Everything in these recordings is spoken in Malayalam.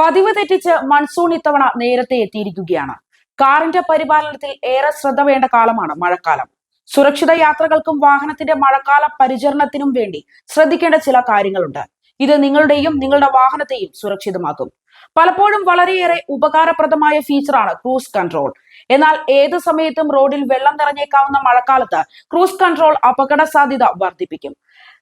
പതിവ് തെറ്റിച്ച് മൺസൂൺ ഇത്തവണ നേരത്തെ എത്തിയിരിക്കുകയാണ്. കാറിന്റെ പരിപാലനത്തിൽ ഏറെ ശ്രദ്ധ വേണ്ട കാലമാണ് മഴക്കാലം. സുരക്ഷിത യാത്രകൾക്കും വാഹനത്തിന്റെ മഴക്കാല പരിചരണത്തിനും വേണ്ടി ശ്രദ്ധിക്കേണ്ട ചില കാര്യങ്ങളുണ്ട്. ഇത് നിങ്ങളുടെയും നിങ്ങളുടെ വാഹനത്തെയും സുരക്ഷിതമാക്കും. പലപ്പോഴും വളരെയേറെ ഉപകാരപ്രദമായ ഫീച്ചറാണ് ക്രൂസ് കൺട്രോൾ. എന്നാൽ ഏത് സമയത്തും റോഡിൽ വെള്ളം നിറഞ്ഞേക്കാവുന്ന മഴക്കാലത്ത് ക്രൂസ് കൺട്രോൾ അപകട സാധ്യത വർദ്ധിപ്പിക്കും.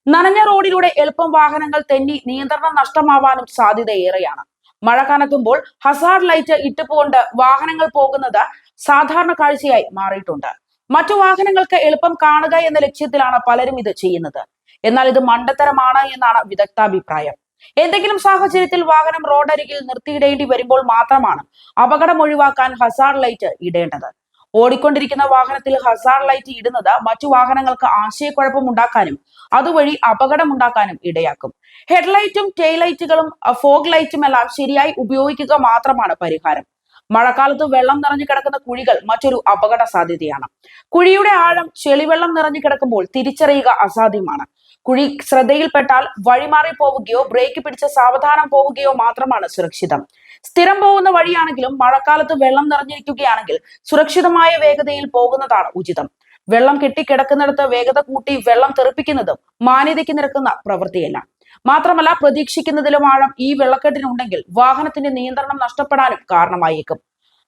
നനഞ്ഞ റോഡിലൂടെ എളുപ്പം വാഹനങ്ങൾ തെന്നി നിയന്ത്രണം നഷ്ടമാവാനും സാധ്യത ഏറെയാണ്. മഴ കനക്കുമ്പോൾ ഹസാർഡ് ലൈറ്റ് ഇട്ടുപോണ്ട് വാഹനങ്ങൾ പോകുന്നത് സാധാരണ കാഴ്ചയായി മാറിയിട്ടുണ്ട്. മറ്റു വാഹനങ്ങൾക്ക് എളുപ്പം കാണുക എന്ന ലക്ഷ്യത്തിലാണ് പലരും ഇത് ചെയ്യുന്നത്. എന്നാൽ ഇത് മണ്ടത്തരമാണ് എന്നാണ് വിദഗ്ധാഭിപ്രായം. എന്തെങ്കിലും സാഹചര്യത്തിൽ വാഹനം റോഡരികിൽ നിർത്തിയിടേണ്ടി വരുമ്പോൾ മാത്രമാണ് അപകടം ഒഴിവാക്കാൻ ഹസാർഡ് ലൈറ്റ് ഇടേണ്ടത്. ഓടിക്കൊണ്ടിരിക്കുന്ന വാഹനത്തിൽ ഹസാർഡ് ലൈറ്റ് ഇടുന്നത് മറ്റു വാഹനങ്ങൾക്ക് ആശയക്കുഴപ്പം ഉണ്ടാക്കാനും അതുവഴി അപകടമുണ്ടാക്കാനും ഇടയാക്കും. ഹെഡ്ലൈറ്റും ടെയിലൈറ്റുകളും ഫോഗ് ലൈറ്റും എല്ലാം ശരിയായി ഉപയോഗിക്കുക മാത്രമാണ് പരിഹാരം. മഴക്കാലത്ത് വെള്ളം നിറഞ്ഞു കിടക്കുന്ന കുഴികൾ മറ്റൊരു അപകട സാധ്യതയാണ്. കുഴിയുടെ ആഴം ചെളിവെള്ളം നിറഞ്ഞു കിടക്കുമ്പോൾ തിരിച്ചറിയുക അസാധ്യമാണ്. കുഴി ശ്രദ്ധയിൽപ്പെട്ടാൽ വഴിമാറി പോവുകയോ ബ്രേക്ക് പിടിച്ച് സാവധാനം പോവുകയോ മാത്രമാണ് സുരക്ഷിതം. സ്ഥിരം പോകുന്ന വഴിയാണെങ്കിലും മഴക്കാലത്ത് വെള്ളം നിറഞ്ഞിരിക്കുകയാണെങ്കിൽ സുരക്ഷിതമായ വേഗതയിൽ പോകുന്നതാണ് ഉചിതം. വെള്ളം കെട്ടിക്കിടക്കുന്നിടത്ത് വേഗത കൂട്ടി വെള്ളം തെറിപ്പിക്കുന്നതും മാന്യതയ്ക്ക് നിരക്കുന്ന പ്രവൃത്തിയല്ല. മാത്രമല്ല പ്രതീക്ഷിക്കുന്നതിലും ആഴം ഈ വെള്ളക്കെട്ടിനുണ്ടെങ്കിൽ വാഹനത്തിന്റെ നിയന്ത്രണം നഷ്ടപ്പെടാനും കാരണമായേക്കും.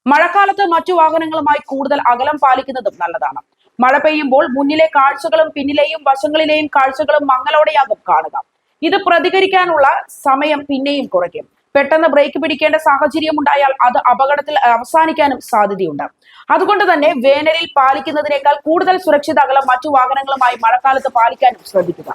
മഴക്കാലത്ത് മറ്റു വാഹനങ്ങളുമായി കൂടുതൽ അകലം പാലിക്കുന്നതും നല്ലതാണ്. മഴ പെയ്യുമ്പോൾ മുന്നിലെ കാഴ്ചകളും പിന്നിലെയും വശങ്ങളിലെയും കാഴ്ചകളും മങ്ങലോടെയാകും കാണുക. ഇത് പ്രതികരിക്കാനുള്ള സമയം പിന്നെയും കുറയ്ക്കും. പെട്ടെന്ന് ബ്രേക്ക് പിടിക്കേണ്ട സാഹചര്യം ഉണ്ടായാൽ അത് അപകടത്തിൽ അവസാനിക്കാനും സാധ്യതയുണ്ട്. അതുകൊണ്ട് തന്നെ വേനലിൽ പാലിക്കുന്നതിനേക്കാൾ കൂടുതൽ സുരക്ഷിത അകലം മറ്റു വാഹനങ്ങളുമായി മഴക്കാലത്ത് പാലിക്കാനും ശ്രദ്ധിക്കുക.